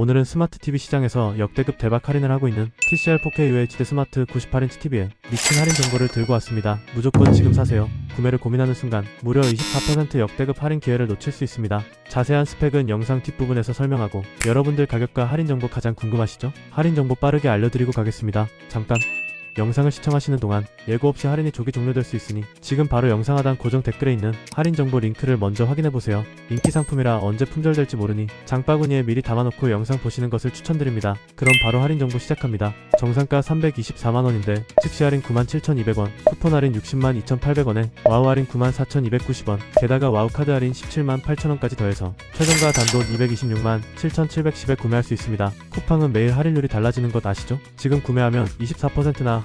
오늘은 스마트 TV 시장에서 역대급 대박 할인을 하고 있는 TCL 4K UHD 스마트 98인치 TV에 미친 할인 정보를 들고 왔습니다. 무조건 지금 사세요. 구매를 고민하는 순간 무려 24% 역대급 할인 기회를 놓칠 수 있습니다. 자세한 스펙은 영상 뒷부분에서 설명하고 여러분들 가격과 할인 정보 가장 궁금하시죠? 할인 정보 빠르게 알려드리고 가겠습니다. 잠깐 영상을 시청하시는 동안 예고 없이 할인이 조기 종료될 수 있으니 지금 바로 영상 하단 고정 댓글에 있는 할인 정보 링크를 먼저 확인해 보세요. 인기 상품이라 언제 품절될지 모르니 장바구니에 미리 담아놓고 영상 보시는 것을 추천드립니다. 그럼 바로 할인 정보 시작합니다. 정상가 324만원인데 즉시 할인 97,200원, 쿠폰 할인 60만 2,800원에 와우 할인 94,290원, 게다가 와우 카드 할인 17만 8천원까지 더해서 최종가 단돈 226만 7,710에 구매할 수 있습니다. 쿠팡은 매일 할인율이 달라지는 것 아시죠? 지금 구매하면 24%나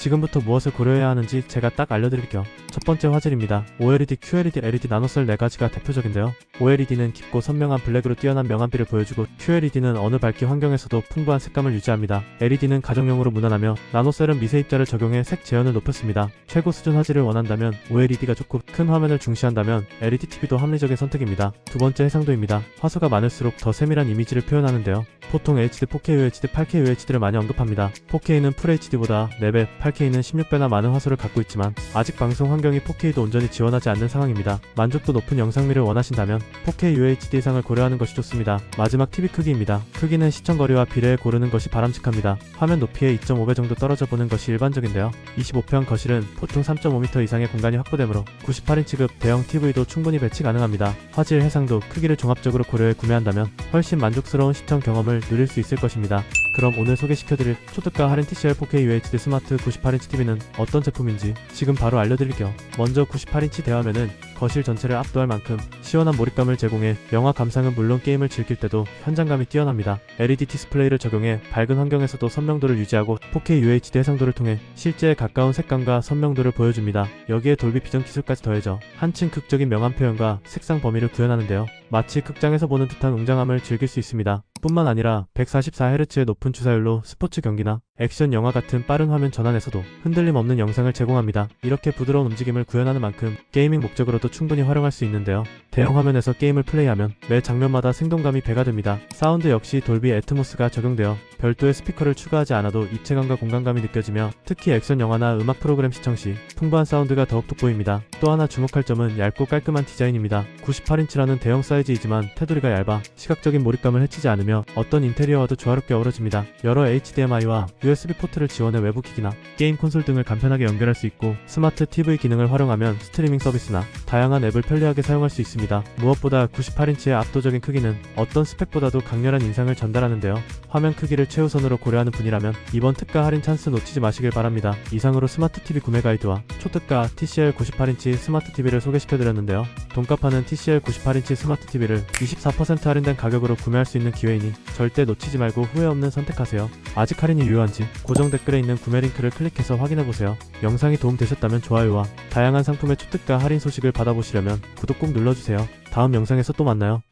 지금부터 무엇을 고려해야 하는지 제가 딱 알려드릴게요. 첫 번째 화질입니다. OLED, QLED, LED 나노셀 4가지가 대표적인데요. OLED는 깊고 선명한 블랙으로 뛰어난 명암비를 보여주고 QLED는 어느 밝기 환경에서도 풍부한 색감을 유지합니다. LED는 가정용으로 무난하며 나노셀은 미세 입자를 적용해 색 재현을 높였습니다. 최고 수준 화질을 원한다면 OLED가 좋고 큰 화면을 중시한다면 LED TV도 합리적인 선택입니다. 두 번째 해상도입니다. 화소가 많을수록 더 세밀한 이미지를 표현하는데요. 보통 HD, 4K UHD, 8K UHD를 많이 언급합니다. 4K는 FHD보다 4배, 8K는 16배나 많은 화소를 갖고 있지만 아직 방송 환경이 4K도 온전히 지원하지 않는 상황입니다. 만족도 높은 영상미를 원하신다면 4K UHD 이상을 고려하는 것이 좋습니다. 마지막 TV 크기입니다. 크기는 시청 거리와 비례해 고르는 것이 바람직합니다. 화면 높이의 2.5배 정도 떨어져 보는 것이 일반적인데요. 25평 거실은 보통 3.5m 이상의 공간이 확보되므로 98인치급 대형 TV도 충분히 배치 가능합니다. 화질, 해상도, 크기를 종합적으로 고려해 구매한다면 훨씬 만족스러운 시청 경험을 누릴 수 있을 것입니다. 그럼 오늘 소개시켜드릴 초특가 할인 TCL 4K UHD 스마트 98 인치 TV는 어떤 제품인지 지금 바로 알려드릴게요. 먼저 98인치 대화면은 거실 전체를 압도할 만큼 시원한 몰입감을 제공해 영화 감상은 물론 게임을 즐길 때도 현장감이 뛰어납니다. LED 디스플레이를 적용해 밝은 환경에서도 선명도를 유지하고 4K UHD 해상도를 통해 실제에 가까운 색감과 선명도를 보여줍니다. 여기에 돌비 비전 기술까지 더해져 한층 극적인 명암 표현과 색상 범위를 구현하는데요. 마치 극장에서 보는 듯한 웅장함을 즐길 수 있습니다. 뿐만 아니라 144Hz의 높은 주사율로 스포츠 경기나 액션 영화 같은 빠른 화면 전환에서도 흔들림 없는 영상을 제공합니다. 이렇게 부드러운 움직임을 구현하는 만큼 게이밍 목적으로도 충분히 활용할 수 있는데요. 대형 화면에서 게임을 플레이하면 매 장면마다 생동감이 배가 됩니다. 사운드 역시 돌비 애트모스가 적용되어 별도의 스피커를 추가하지 않아도 입체감과 공간감이 느껴지며 특히 액션 영화나 음악 프로그램 시청 시 풍부한 사운드가 더욱 돋보입니다. 또 하나 주목할 점은 얇고 깔끔한 디자인입니다. 98인치라는 대형 사이즈이지만 테두리가 얇아 시각적인 몰입감을 해치지 않으며 어떤 인테리어와도 조화롭게 어우러집니다. 여러 HDMI와 USB 포트를 지원해 외부 기기나 게임 콘솔 등을 간편하게 연결할 수 있고 스마트 TV 기능을 활용하면 스트리밍 서비스나 다양한 앱을 편리하게 사용할 수 있습니다. 무엇보다 98인치의 압도적인 크기는 어떤 스펙보다도 강렬한 인상을 전달하는데요. 화면 크기를 최우선으로 고려하는 분이라면 이번 특가 할인 찬스 놓치지 마시길 바랍니다. 이상으로 스마트 TV 구매 가이드와 초특가 TCL 98인치 스마트 TV를 소개시켜드렸는데요. 돈값하는 TCL 98인치 스마트 TV를 24% 할인된 가격으로 구매할 수 있는 기회이니 절대 놓치지 말고 후회 없는 선택하세요. 아직 할인이 유효한지 고정 댓글에 있는 구매 링크를 클릭해서 확인해보세요. 영상이 도움되셨다면 좋아요와 다양한 상품의 초특가 할인 소식을 받아보시려면 구독 꼭 눌러주세요. 다음 영상에서 또 만나요.